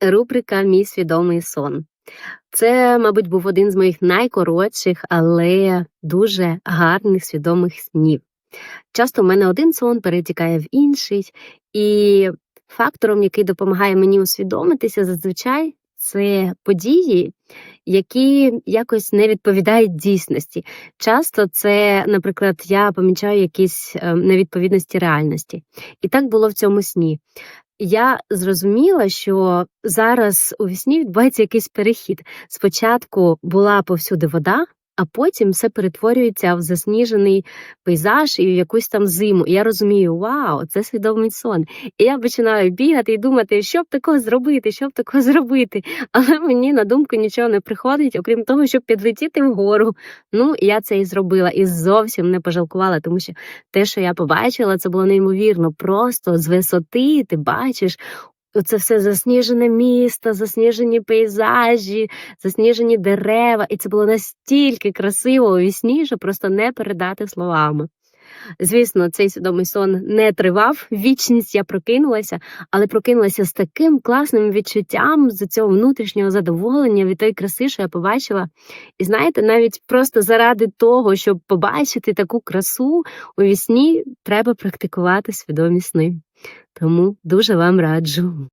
Рубрика Мій свідомий сон. Це, мабуть, був один з моїх найкоротших, але дуже гарних свідомих снів. Часто в мене один сон перетікає в інший, і фактором, який допомагає мені усвідомитися, зазвичай це події, які якось не відповідають дійсності. Часто це, наприклад, я помічаю якісь е, невідповідності реальності. І так було в цьому сні. Я зрозуміла, що зараз у вісні відбувається якийсь перехід. Спочатку була повсюди вода, а потім все перетворюється в засніжений пейзаж і в якусь там зиму. І я розумію, вау, це свідомий сон. І я починаю бігати і думати, що б такого зробити, що б такого зробити. Але мені на думку нічого не приходить, окрім того, щоб підлетіти вгору. Ну, я це і зробила, і зовсім не пожалкувала, тому що те, що я побачила, це було неймовірно. Просто з висоти ти бачиш. Це все засніжене місто, засніжені пейзажі, засніжені дерева, і це було настільки красиво у вісні, що просто не передати словами. Звісно, цей свідомий сон не тривав. Вічність я прокинулася, але прокинулася з таким класним відчуттям з цього внутрішнього задоволення від тої краси, що я побачила. І знаєте, навіть просто заради того, щоб побачити таку красу у вісні, треба практикувати свідомі сни. Тому дуже вам раджу.